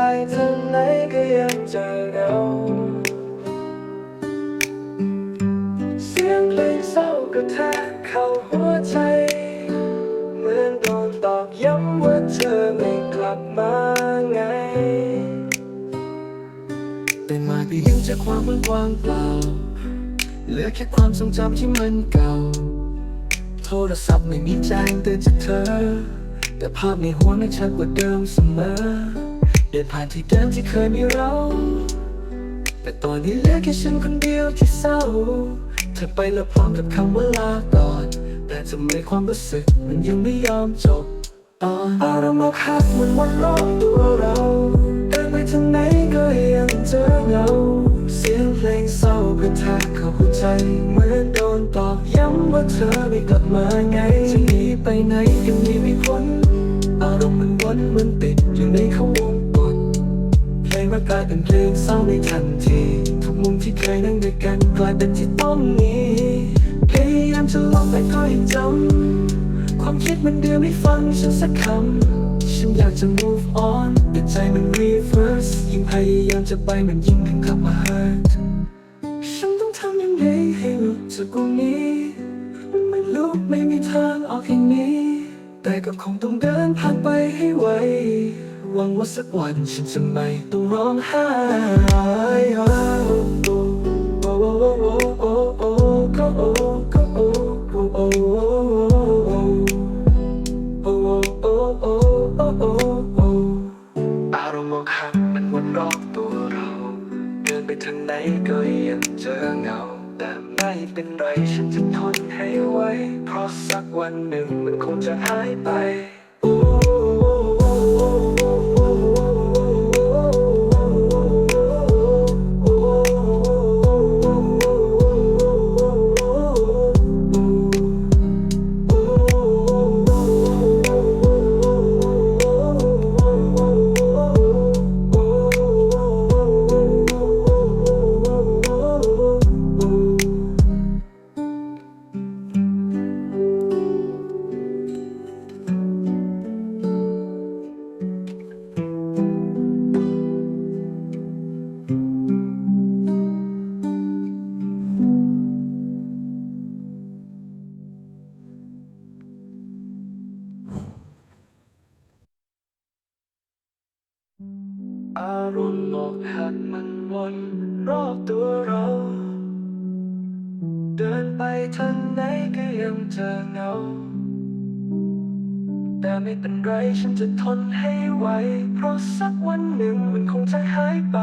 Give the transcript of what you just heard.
ไปทางไหนก็ยังเจอเงาเสียงเพลงเศร้ากระแทกเข้าหัวใจ เหมือนโดนตอกย้ำว่าเธอไม่กลับมาไงแต่มาเพียงจากความมันวางเปล่า เหลือแค่ความทรงจำที่มันเก่า โทรศัพท์ไม่มีแจ้งเตือนจากเธอ แต่ภาพในหัวมันชัดกว่าเดิมเสมอ เดินผ่านที่เดิมที่เคยมีเรา แต่ตอนนี้เหลือแค่ฉันคนเดียวที่เศร้าเธอไปแล้วพร้อมกับคำว่าลาก่อน แต่ทำไมความรู้สึกมันยังไม่ยอมจบตอนอารมณ์อกหักมันวนรอบตัวเราเดินไปทางไหนก็ยังเจอเงาเสียงเพลงเศร้ากระแทกเข้าหัวใจเหมือนโดนตอกย้ำว่าเธอไม่กลับมาไงจะหนีไปไหนยังหนีไม่พ้นอารมณ์มันวนมันติดอยู่ในเขาวง กดเพลงรักลายเป็นเพลงเศร้าในทันที ทุกมุมที่เคยนั่งด้วยกันกลายเป็นที่ต้องหนี้พยายามจะลองแต่ก็ยังจำความคิดมันเดือไม่ฟังฉันสักคำฉันอยากจะ move on แต่ใจมัน reverse ยิ่งพยายามจะไปมันยิ่งดึงกลับมา hurt ฉันต้องทำยังไงให้หลุดจากตรงนี้ไม่รู้ไม่มีทางออกอย่างนี้ แต่ก็คงต้องเดินผ่านไปให้ไว หวังว่าสักวันฉันจะไม่ต้องร้องไห้อารมณ์มองหักมันวนรอบตัวเรา เดินไปทางไหนก็ยังเจอเงา แต่ไม่เป็นไรฉันจะทนให้ไวเพราะสักวันหนึ่งมันคงจะหายไป อารมณ์อกหักมันวนรอบตัวเรา เดินไปทางไหนก็ยังเจอเงา แต่ไม่เป็นไรฉันจะทนให้ไหว เพราะสักวันหนึ่งมันคงจะหายไป